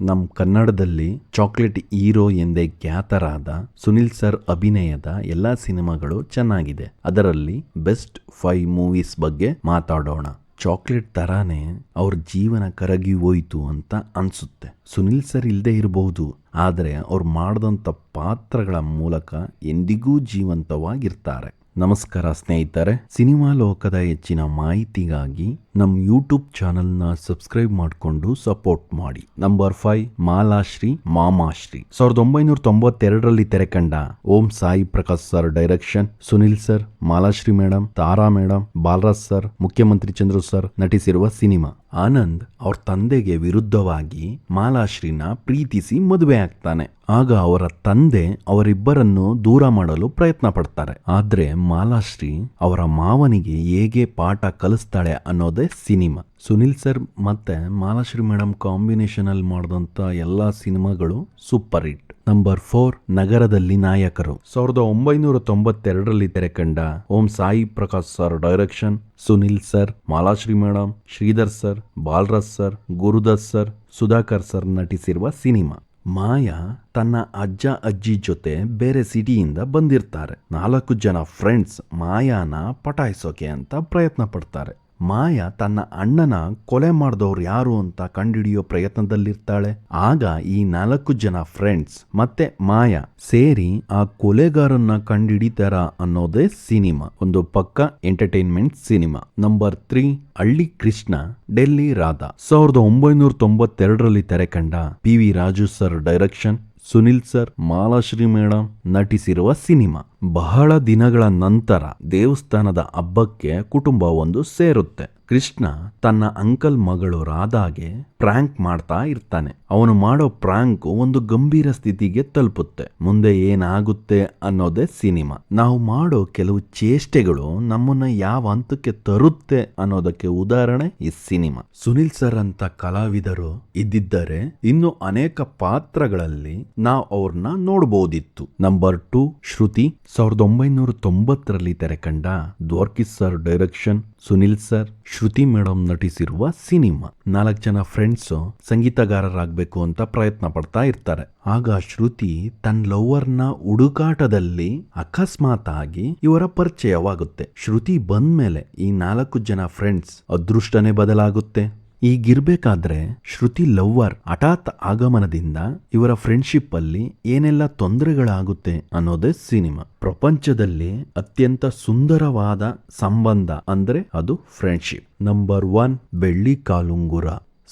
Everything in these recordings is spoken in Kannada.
ನಮ್ ಕನ್ನಡದಲ್ಲಿ ಚಾಕ್ಲೇಟ್ ಹೀರೋ ಎಂದೇ ಖ್ಯಾತರಾದ ಸುನಿಲ್ ಸರ್ ಅಭಿನಯದ ಎಲ್ಲಾ ಸಿನಿಮಾಗಳು ಚೆನ್ನಾಗಿದೆ. ಅದರಲ್ಲಿ ಬೆಸ್ಟ್ ಫೈವ್ ಮೂವೀಸ್ ಬಗ್ಗೆ ಮಾತಾಡೋಣ. ಚಾಕ್ಲೇಟ್ ತರಾನೇ ಅವ್ರ ಜೀವನ ಕರಗಿ ಹೋಯಿತು ಅಂತ ಅನ್ಸುತ್ತೆ. ಸುನಿಲ್ ಸರ್ ಇಲ್ಲದೆ ಇರಬಹುದು ಆದರೆ ಅವ್ರು ಮಾಡಿದಂಥ ಪಾತ್ರಗಳ ಮೂಲಕ ಎಂದಿಗೂ ಜೀವಂತವಾಗಿರ್ತಾರೆ. ನಮಸ್ಕಾರ ಸ್ನೇಹಿತರೆ, ಸಿನಿಮಾ ಲೋಕದ ಹೆಚ್ಚಿನ ಮಾಹಿತಿಗಾಗಿ ನಮ್ಮ ಯೂಟ್ಯೂಬ್ ಚಾನೆಲ್ನ ಸಬ್ಸ್ಕ್ರೈಬ್ ಮಾಡಿಕೊಂಡು ಸಪೋರ್ಟ್ ಮಾಡಿ. Number five Malashree, Mamashree. ಸಾವಿರದ ಒಂಬೈನೂರ ತೊಂಬತ್ತೆರಡರಲ್ಲಿ ತೆರೆಕಂಡ Om Sai Prakash sir direction Sunil sir Malashree madam Tara madam Balaraj sir Mukhyamantri Chandru sir ನಟಿಸಿರುವ cinema. Anand ಅವ್ರ ತಂದೆಗೆ ವಿರುದ್ಧವಾಗಿ ಮಾಲಾಶ್ರೀನ ಪ್ರೀತಿಸಿ ಮದುವೆ ಆಗ್ತಾನೆ. ಆಗ ಅವರ ತಂದೆ ಅವರಿಬ್ಬರನ್ನು ದೂರ ಮಾಡಲು ಪ್ರಯತ್ನ ಪಡ್ತಾರೆ. ಆದ್ರೆ ಮಾಲಾಶ್ರೀ ಅವರ ಮಾವನಿಗೆ ಹೇಗೆ ಪಾಠ ಕಲಿಸ್ತಾಳೆ ಅನ್ನೋದೇ ಸಿನಿಮಾ. ಸುನಿಲ್ ಸರ್ ಮತ್ತೆ ಮಾಲಾಶ್ರೀ ಮೇಡಮ್ ಕಾಂಬಿನೇಷನ್ ಅಲ್ಲಿ ಮಾಡಿದಂತ ಎಲ್ಲಾ ಸಿನಿಮಾಗಳು ಸೂಪರ್ ಹಿಟ್. ನಂಬರ್ ಫೋರ್ ನಗರದಲ್ಲಿ ನಾಯಕರು. ಸಾವಿರದ ಒಂಬೈನೂರ ತೊಂಬತ್ತೆರಡರಲ್ಲಿ ತೆರೆಕಂಡ Om Sai Prakash sir direction, Sunil sir, Malashree madam Shridhar sir, Balaraj sir Gurudas sir, Sudhakar sir ನಟಿಸಿರುವ cinema. Maya ತನ್ನ ಅಜ್ಜ ಅಜ್ಜಿ ಜೊತೆ ಬೇರೆ ಸಿಟಿಯಿಂದ ಬಂದಿರ್ತಾರೆ. ನಾಲ್ಕು ಜನ ಫ್ರೆಂಡ್ಸ್ ಮಾಯಾನ ಪಟಾಯಿಸೋಕೆ ಅಂತ ಪ್ರಯತ್ನ ಪಡ್ತಾರೆ. ಮಾಯಾ ತನ್ನ ಅಣ್ಣನ ಕೊಲೆ ಮಾಡಿದವ್ರು ಯಾರು ಅಂತ ಕಂಡುಹಿಡಿಯೋ ಪ್ರಯತ್ನದಲ್ಲಿರ್ತಾಳೆ. ಆಗ ಈ ನಾಲ್ಕು ಜನ ಫ್ರೆಂಡ್ಸ್ ಮತ್ತೆ ಮಾಯಾ ಸೇರಿ ಆ ಕೊಲೆಗಾರನ್ನ ಕಂಡುಹಿಡಿತಾರ ಅನ್ನೋದೇ ಸಿನಿಮಾ. ಒಂದು ಪಕ್ಕ ಎಂಟರ್ಟೈನ್ಮೆಂಟ್ ಸಿನಿಮಾ. ನಂಬರ್ ತ್ರೀ ಹಳ್ಳಿ ಕೃಷ್ಣ, ಡೆಲ್ಲಿ ರಾಧಾ. ಸಾವಿರದ ಒಂಬೈನೂರ ತೊಂಬತ್ತೆರಡರಲ್ಲಿ ತೆರೆಕಂಡ P V Raju sir direction Sunil sir, Malashree madam ನಟಿಸಿರುವ cinema. ಬಹಳ ದಿನಗಳ ನಂತರ ದೇವಸ್ಥಾನದ ಹಬ್ಬಕ್ಕೆ ಕುಟುಂಬ ಒಂದು ಸೇರುತ್ತೆ. ಕೃಷ್ಣ ತನ್ನ ಅಂಕಲ್ ಮಗಳು ರಾಧಾಗೆ ಪ್ರ್ಯಾಂಕ್ ಮಾಡ್ತಾ ಇರ್ತಾನೆ. ಅವನು ಮಾಡೋ ಪ್ರ್ಯಾಂಕ್ ಒಂದು ಗಂಭೀರ ಸ್ಥಿತಿಗೆ ತಲುಪುತ್ತೆ. ಮುಂದೆ ಏನಾಗುತ್ತೆ ಅನ್ನೋದೇ ಸಿನಿಮಾ. ನಾವು ಮಾಡೋ ಕೆಲವು ಚೇಷ್ಟೆಗಳು ನಮ್ಮನ್ನ ಯಾವ ಹಂತಕ್ಕೆ ತರುತ್ತೆ ಅನ್ನೋದಕ್ಕೆ ಉದಾಹರಣೆ ಈ ಸಿನಿಮಾ. ಸುನಿಲ್ ಸರ್ ಅಂತ ಕಲಾವಿದರು ಇದ್ದಿದ್ದರೆ ಇನ್ನು ಅನೇಕ ಪಾತ್ರಗಳಲ್ಲಿ ನಾವು ಅವ್ರನ್ನ ನೋಡಬಹುದಿತ್ತು ನಂಬರ್ ಟು, ಶ್ರುತಿ. ಸಾವಿರದ ಒಂಬೈನೂರ ತೊಂಬತ್ತರಲ್ಲಿ ತೆರೆಕಂಡ Dwarakish sir direction, Sunil sir, Shruti madam ನಟಿಸಿರುವ cinema. ನಾಲ್ಕು ಜನ ಫ್ರೆಂಡ್ಸ್ ಸಂಗೀತಗಾರರಾಗಬೇಕು ಅಂತ ಪ್ರಯತ್ನ ಪಡ್ತಾ ಇರ್ತಾರೆ. ಆಗ ಶ್ರುತಿ ತನ್ನ ಲವ್ವರ್ನ ಹುಡುಕಾಟದಲ್ಲಿ ಅಕಸ್ಮಾತ್ ಆಗಿ ಇವರ ಪರಿಚಯವಾಗುತ್ತೆ. ಶ್ರುತಿ ಬಂದ್ಮೇಲೆ ಈ ನಾಲ್ಕು ಜನ ಫ್ರೆಂಡ್ಸ್ ಅದೃಷ್ಟನೇ ಬದಲಾಗುತ್ತೆ. ಈಗಿರ್ಬೇಕಾದ್ರೆ ಶ್ರುತಿ ಲವ್ವರ್ ಹಠಾತ್ ಆಗಮನದಿಂದ ಇವರ ಫ್ರೆಂಡ್ಶಿಪ್ ಅಲ್ಲಿ ಏನೆಲ್ಲ ತೊಂದರೆಗಳಾಗುತ್ತೆ ಅನ್ನೋದೇ ಸಿನಿಮಾ. ಪ್ರಪಂಚದಲ್ಲಿ ಅತ್ಯಂತ ಸುಂದರವಾದ ಸಂಬಂಧ ಅಂದ್ರೆ ಅದು ಫ್ರೆಂಡ್ಶಿಪ್ ನಂಬರ್ ಒನ್ ಬೆಳ್ಳಿ ಕಾಲುಂಗುರ.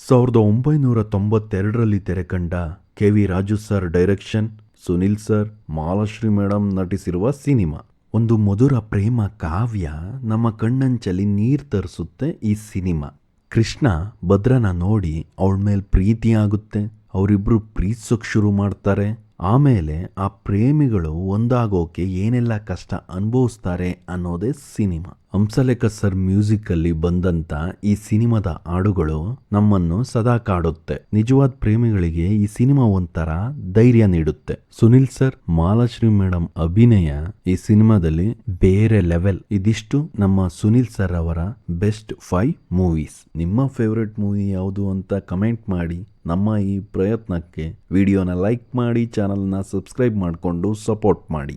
ಸಾವಿರದ ಒಂಬೈನೂರ ತೊಂಬತ್ತೆರಡರಲ್ಲಿ ತೆರೆಕಂಡ K V Raju sir direction Sunil sir Malashree madam ನಟಿಸಿರುವ cinema. ಒಂದು ಮಧುರ ಪ್ರೇಮ ಕಾವ್ಯ ನಮ್ಮ ಕಣ್ಣಂಚಲಿ ನೀರ್ ತರಿಸುತ್ತೆ ಈ ಸಿನಿಮಾ. ಕೃಷ್ಣ ಭದ್ರನ ನೋಡಿ ಅವಳ ಮೇಲೆ ಪ್ರೀತಿ ಆಗುತ್ತೆ ಅವರಿಬ್ಬರು ಪ್ರೀತಿಸೋಕ್ ಶುರು ಮಾಡ್ತಾರೆ. ಆಮೇಲೆ ಆ ಪ್ರೇಮಿಗಳು ಒಂದಾಗೋಕೆ ಏನೆಲ್ಲ ಕಷ್ಟ ಅನುಭವಿಸ್ತಾರೆ ಅನ್ನೋದೇ ಸಿನಿಮಾ. ಹಂಸಲೇಖ ಸರ್ ಮ್ಯೂಸಿಕ್ ಅಲ್ಲಿ ಬಂದಂತ ಈ ಸಿನಿಮಾದ ಹಾಡುಗಳು ನಮ್ಮನ್ನು ಸದಾ ಕಾಡುತ್ತೆ. ನಿಜವಾದ ಪ್ರೇಮಿಗಳಿಗೆ ಈ ಸಿನಿಮಾ ಒಂಥರ ಧೈರ್ಯ ನೀಡುತ್ತೆ. ಸುನಿಲ್ ಸರ್, ಮಾಲಾಶ್ರೀ ಮೇಡಮ್ ಅಭಿನಯ ಈ ಸಿನಿಮಾದಲ್ಲಿ ಬೇರೆ ಲೆವೆಲ್. ಇದಿಷ್ಟು ನಮ್ಮ ಸುನಿಲ್ ಸರ್ ಅವರ ಬೆಸ್ಟ್ ಫೈವ್ ಮೂವೀಸ್. ನಿಮ್ಮ ಫೇವ್ರೆಟ್ ಮೂವಿ ಯಾವುದು ಅಂತ ಕಮೆಂಟ್ ಮಾಡಿ. ನಮ್ಮ ಈ ಪ್ರಯತ್ನಕ್ಕೆ ವಿಡಿಯೋನ ಲೈಕ್ ಮಾಡಿ ಚಾನಲ್ನ ಸಬ್ಸ್ಕ್ರೈಬ್ ಮಾಡಿಕೊಂಡು ಸಪೋರ್ಟ್ ಮಾಡಿ.